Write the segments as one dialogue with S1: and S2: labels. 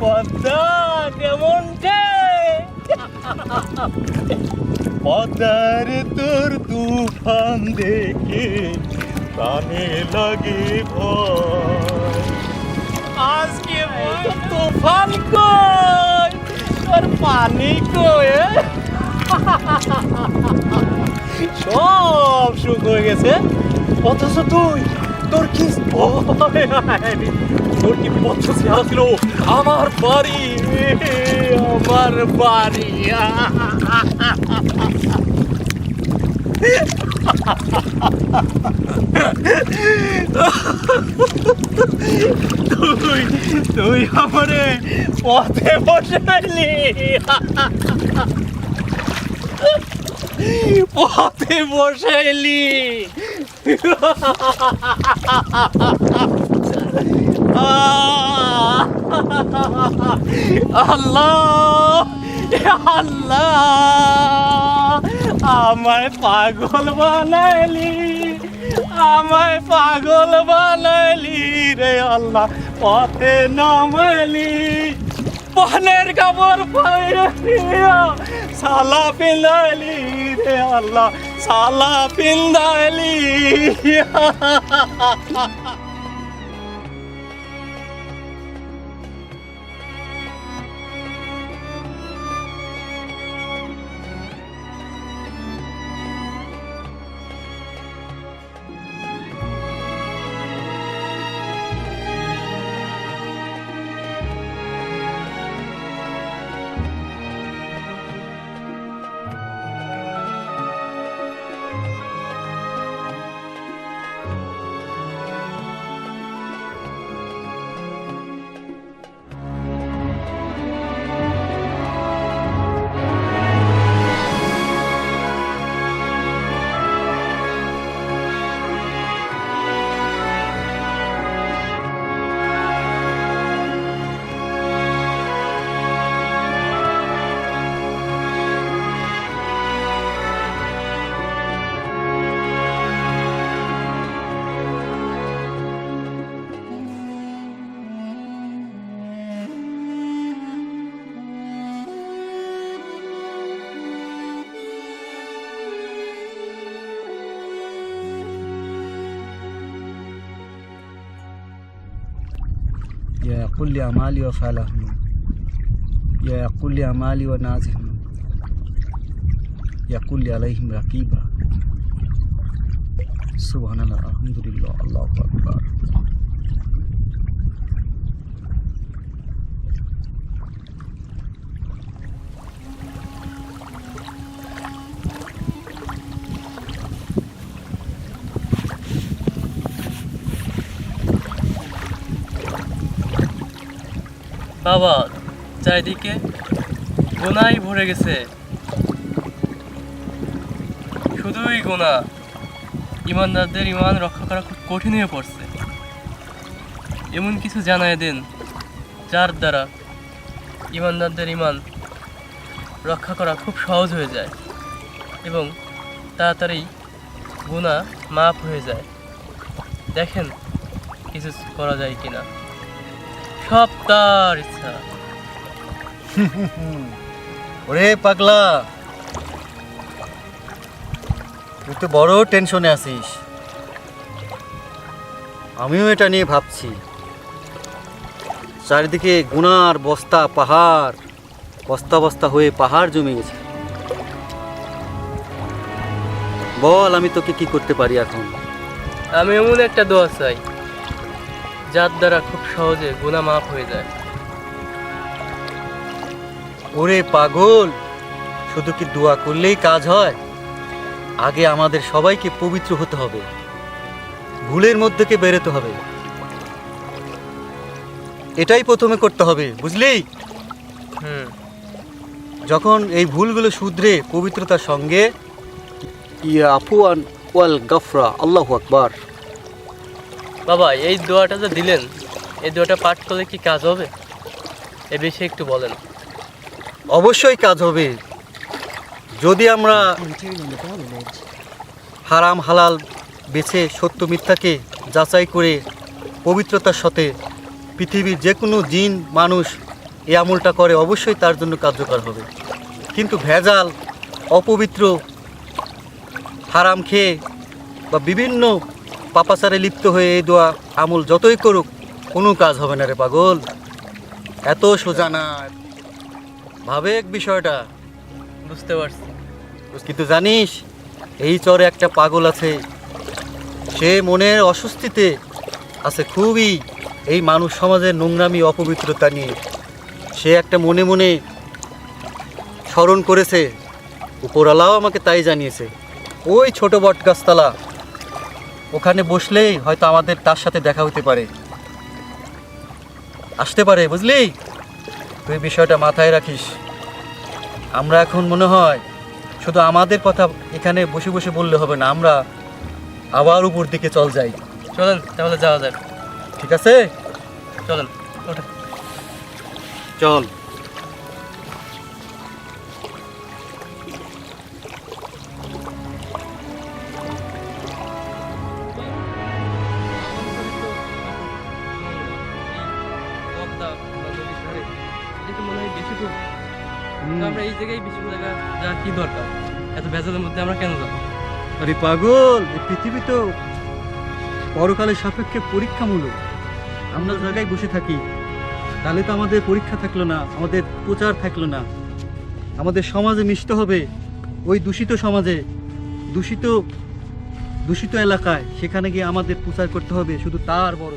S1: পদ্মা, কেমন পদ্মার তোর তুফান দেখে প্রাণে লাগে ভয়। আজকে তুফান কই? তোর পানি এ? সব সুখ হয়ে গেছে। অথচ তুই, তোর কি? তোর কি পথে আসছিল আমার বাড়ি আমার বাড়ি। তুই তুই আমারে পথে বসাইলি। পথে বসাইলি আল্লাহ আল্লাহ। আমায় পাগল বানাইলি, আমায় পাগল বানাইলি রে আল্লাহ, পথে নামাইলি। পনেরো কাপড় পাইলি সালা পিন্দালি রে আল্লাহ সালা পিন্দাইলি
S2: يقول لي أعمالي وأفعالها يقول لي أعمالي ونازهم يقول لي عليهم رقيبا. سبحان الله. الحمد لله. الله أكبر.
S3: বাবা চারিদিকে গোনাই ভরে গেছে। শুধুই গোনা, ইমানদারদের ইমান রক্ষা করা খুব কঠিন হয়ে পড়ছে। এমন কিছু জানায় দিন, যার দ্বারা ইমানদারদের ইমান রক্ষা করা খুব সহজ হয়ে যায় এবং তাড়াতাড়ি গুণা মাফ হয়ে যায়। দেখেন, কিছু করা যায় কিনা। সব তার ইচ্ছা।
S4: ওরে পাগলা। তুই তো বড় টেনশনে আছিস। আমিও এটা নিয়ে ভাবছি। চারিদিকে গুনার বস্তা পাহাড় বস্তা বস্তা হয়ে পাহাড় জমে গেছে বল আমি তোকে কি করতে পারি এখন?
S3: আমি এমন একটা দোয়া চাই। যার দ্বারা খুব সহজে গুণা মাফ হয়ে যায়।
S4: ওরে পাগল শুধু কি দোয়া করলেই কাজ হয়? আগে আমাদের সবাইকে পবিত্র হতে হবে। ভুলের মধ্যে কে বেরোতে হবে। এটাই প্রথমে করতে হবে বুঝলি?
S3: হুম।
S4: যখন এই ভুলগুলো শুধরে পবিত্রতার সঙ্গে ইয়া আফুয়ান ওয়াল গফরা আল্লাহ আকবার।
S3: বাবা, এই দোয়াটা যে দিলেন, এই দোয়াটা পাঠ করলে কি কাজ হবে? এ বিষয়ে একটু বলেন।
S4: অবশ্যই কাজ হবে। যদি আমরা হারাম, হালাল বেছে সত্য মিথ্যাকে যাচাই করে পবিত্রতার সাথে পৃথিবীর যে কোনো জিন, মানুষ এই আমলটা করে, অবশ্যই তার জন্য কার্যকর হবে। কিন্তু ভেজাল, অপবিত্র, হারাম খেয়ে বা বিভিন্ন পাপাচারে লিপ্ত হয়ে এই দোয়া আমল যতই করুক কোনো কাজ হবে না রে পাগল। এত সোজা না। ভাবেক বিষয়টা।
S3: বুঝতে পারছি।
S4: কিন্তু জানিস এই চরে একটা পাগল আছে। সে মনের অস্বস্তিতে আছে খুবই এই মানুষ সমাজের নোংরামি অপবিত্রতা নিয়ে। সে একটা মনে মনে স্মরণ করেছে। উপরওয়ালাও আমাকে তাই জানিয়েছে। ওই ছোট বট গাছতলা ওখানে বসলেই হয়তো আমাদের তার সাথে দেখা হতে পারে। আসতে পারে বুঝলি? তুই বিষয়টা মাথায় রাখিস। আমরা এখন মনে হয় শুধু আমাদের কথা এখানে বসে বসে বললে হবে না আমরা আবার উপর দিকে চল যাই।
S3: চলেন তাহলে যাওয়া যাক।
S4: ঠিক আছে?
S3: চলেন
S4: চল।
S3: জায়গায় বেশি জায়গা কি দরকার? এত ভেজালের মধ্যে আমরা কেন যাব?
S4: আরে পাগল পৃথিবী তো পরকালের সাপেক্ষে পরীক্ষামূলক আমরা জায়গায় বসে থাকি। তাহলে তো আমাদের পরীক্ষা থাকল না, আমাদের প্রচার থাকল না। আমাদের সমাজে মিশতে হবে। ওই দূষিত সমাজে, দূষিত দূষিত এলাকায় সেখানে গিয়ে আমাদের প্রচার করতে হবে, শুধু তার বড়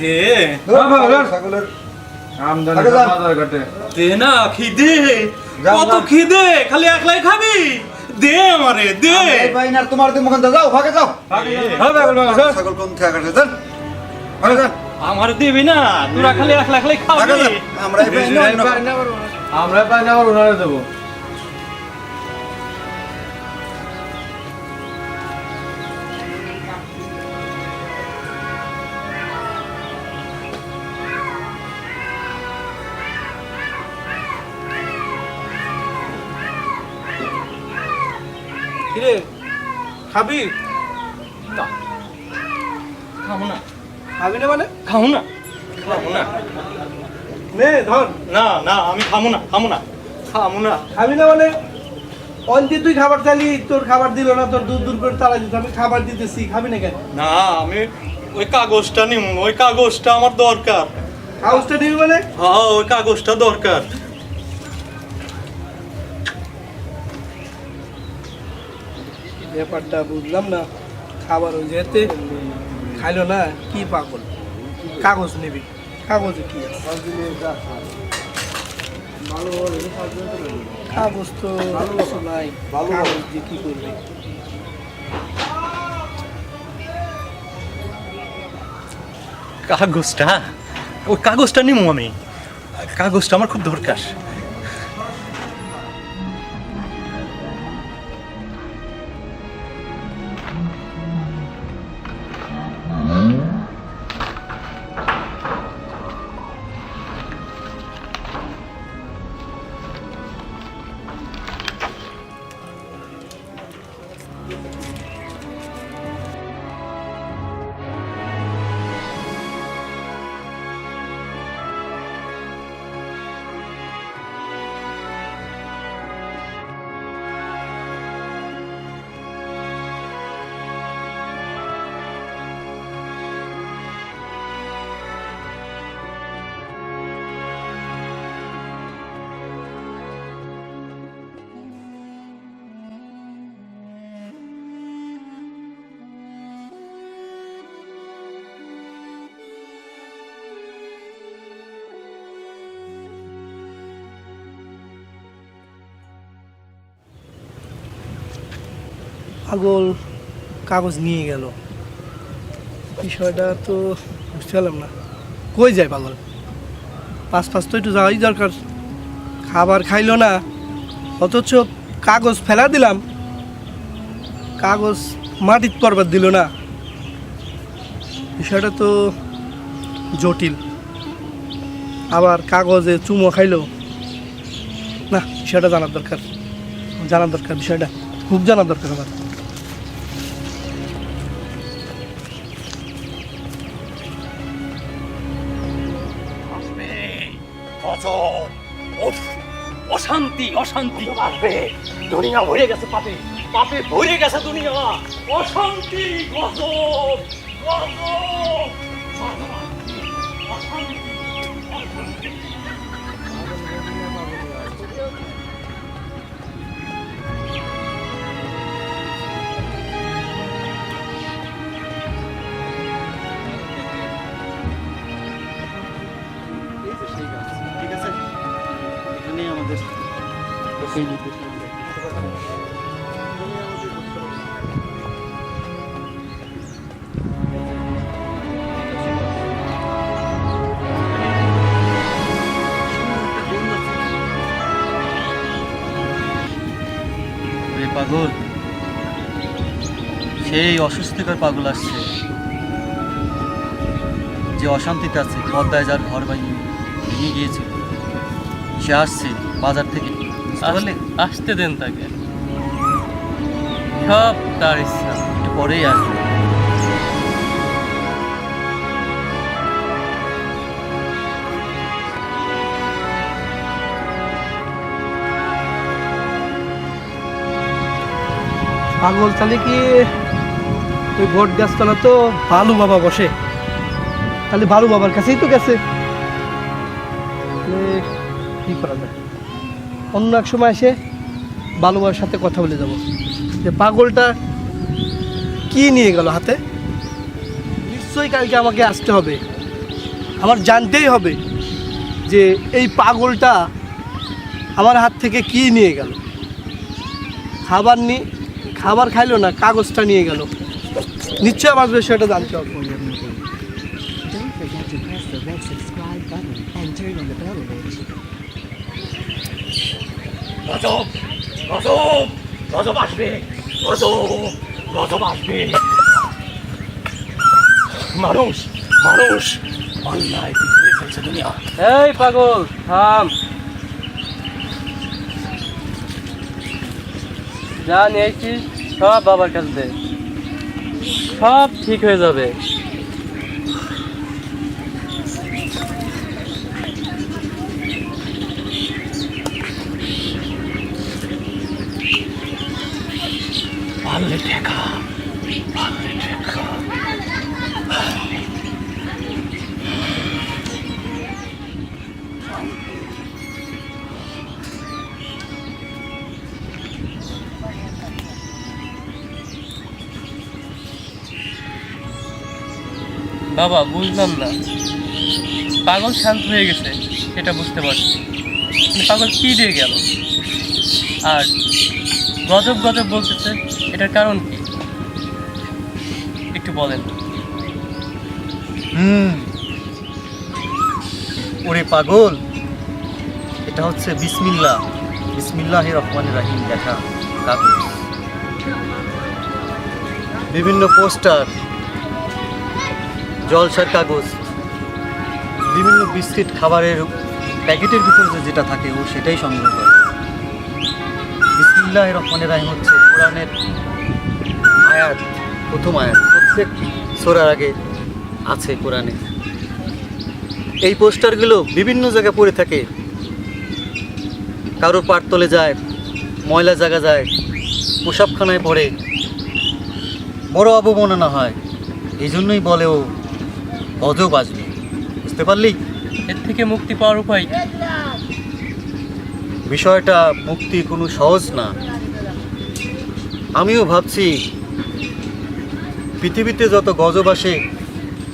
S1: দে
S2: ছাগলের আমদানি বাজার ঘাটে।
S1: দে না খিদে। কত খিদে? খালি একলাই খাবি? দে আমারে দে।
S5: ভাই না তোমার তুমি ওখান থেকে যাও। ভাগে যাও। ছাগল কোন থেকে কাটে যান ভাগে যান
S1: আমার দিবি না। তোরা খালি একলা একলাই খাবি।
S5: আমরা ভাই না।
S2: আমরা পাই না ওনারে দেবো।
S1: খাবি? না। খাব না।
S6: খাবি না মানে?
S1: খাব না। খাব না।
S6: নে ধর।
S1: না না আমি খাব না খাব না। খাব না।
S6: খাবি না মানে? অন্তি তুই খাবার চালি তোর খাবার দিল না তোর দূর দূর করে তালা দিত আমি খাবার দিতেছি খাবি না কেন?
S1: না আমি ওই কাগজটা নিব ওই কাগজটা আমার দরকার।
S6: কাগজটা নিবি মানে?
S1: হ্যাঁ ওই কাগজটা দরকার।
S6: ব্যাপারটা বুঝলাম না। খাবার ওই যেতে খাইলো না, কি পাগল? কাগজ নিবি। কাগজে কি কাগজ তো নাই। কাগজ দিয়ে কি করবি?
S1: কাগজটা? ওই কাগজটা নিব আমি। কাগজটা আমার খুব দরকার।
S6: পাগল কাগজ নিয়ে গেল। বিষয়টা তো বুঝতে পারলাম না। কই যায় পাগল? পাঁচ পাঁচ তো একটু যাওয়াই দরকার। খাবার খাইলো না, অথচ কাগজ ফেলা দিলাম। কাগজ মাটির পর্বত দিল না। বিষয়টা তো জটিল। আবার কাগজে চুমো খাইলো। না, বিষয়টা জানার দরকার। জানার দরকার, বিষয়টা খুব জানার দরকার আমার।
S1: অশান্তি অশান্তি। পাপে দুনিয়া ভরে গেছে পাপে। পাপে ভরে গেছে দুনিয়া। অশান্তি, গজব গজব। অশান্তি
S4: ঠিক পাগল, সেই অসুস্থতার পাগল আসছে। যে অশান্তিতে আছে পদ্মায় যার ঘর বাড়ি ভেঙে গিয়েছে সে আসছে বাজার থেকে। পারলে
S3: আসতে দেন তাকে। সব তার ইচ্ছা।
S4: একটু পরেই আসবে।
S6: পাগল তাহলে কি ওই বট গাছতলা তো বালু বাবা বসে? তাহলে বালু বাবার কাছেই তো গেছে। তাহলে কি করা যায়? অন্য এক সময় এসে বালু বাবার সাথে কথা বলে যাব। যে পাগলটা কি নিয়ে গেল হাতে? নিশ্চয়ই কালকে আমাকে আসতে হবে। আমার জানতেই হবে যে এই পাগলটা আমার হাত থেকে কি নিয়ে গেল। খাবার নি, খাবার খাইলো না, কাগজটা নিয়ে গেল। নিশ্চয়ই আমার বিষয়টা জানতে হবে।
S7: Don't forget to press the red subscribe button and turn on the bell.
S1: গজব গজব গজব আসবে, গজব গজব আসবে। মানুষ মানুষ, অন্যায় দুনিয়া।
S3: এই পাগল, থাম। যা নিয়েছিস, সব বাবার কাছে সব ঠিক হয়ে যাবে
S1: পারলে ঠেকা পারলে ঠেকা
S3: বাবা, বুঝলাম না। পাগল শান্ত হয়ে গেছে, সেটা বুঝতে পারছি। পাগল কি দিয়ে গেল? আর গজব গজব বলতেছে এটার কারণ কি? একটু বলেন।
S4: হুম। ওরে পাগল। এটা হচ্ছে বিসমিল্লা। বিসমিল্লাহ রহমান রাহিম লেখা কাগজ। বিভিন্ন পোস্টার, জলসার কাগজ, বিভিন্ন বিস্কিট খাবারের প্যাকেটের ভিতরে যেটা থাকে ও সেটাই সংগ্রহ করে। বিসমিল্লাহ রহমান রাহিম হচ্ছে কোরআনের আয়াত প্রথম আয়াত প্রত্যেক সোরার আগে আছে কোরআনে। এই পোস্টারগুলো বিভিন্ন জায়গায় পড়ে থাকে। কারোর পাটতলে যায় ময়লা জায়গা যায় পোশাকখানায় পড়ে। বড় অবমাননা হয় এই জন্যই বলে ও অজব আসবে বুঝতে পারলি?
S3: এর থেকে মুক্তি পাওয়ার উপায়
S4: বিষয়টা মুক্তি কোনো সহজ না। আমিও ভাবছি পৃথিবীতে যত গজব আসে,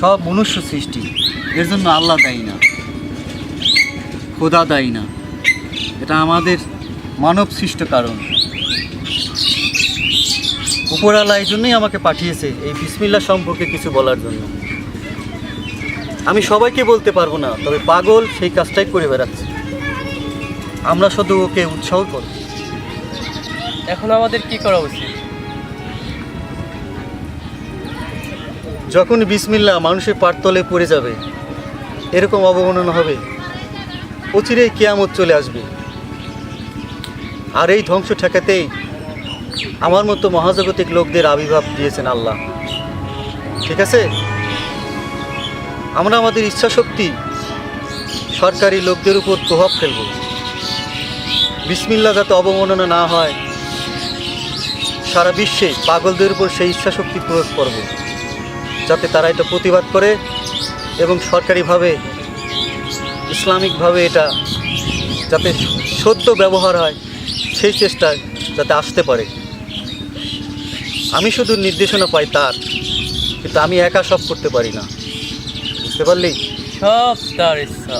S4: সব মনুষ্য সৃষ্টি। এর জন্য আল্লাহ দায়ী না। খোদা দায়ী না। এটা আমাদের মানব সৃষ্ট কারণ। উপরালা এই জন্যই আমাকে পাঠিয়েছে এই বিসমিল্লা সম্পর্কে কিছু বলার জন্য। আমি সবাইকে বলতে পারব না, তবে পাগল সেই কাজটাই করে বেড়াচ্ছে। আমরা শুধু ওকে উৎসাহ করি।
S3: এখন আমাদের কি করা উচিত?
S4: যখন বিসমিল্লা মানুষের পাটতলে পড়ে যাবে, এরকম অবমাননা হবে। অচিরেই কেয়ামত চলে আসবে। আর এই ধ্বংস ঠেকাতেই আমার মতো মহাজাগতিক লোকদের আবির্ভাব দিয়েছেন আল্লাহ। ঠিক আছে? আমরা আমাদের ইচ্ছা শক্তি সরকারি লোকদের উপর প্রভাব ফেলব। বিসমিল্লা যাতে অবমাননা না হয়, সারা বিশ্বে পাগলদের উপর সেই ইচ্ছা শক্তি প্রয়োগ করব। যাতে তারা এটা প্রতিবাদ করে এবং সরকারিভাবে, ইসলামিকভাবে এটা যাতে সত্য ব্যবহার হয়, সেই চেষ্টায় যাতে আসতে পারে। আমি শুধু নির্দেশনা পাই তার, কিন্তু আমি একা সব করতে পারি না। বুঝতে পারলি?
S3: সব তার ইচ্ছা।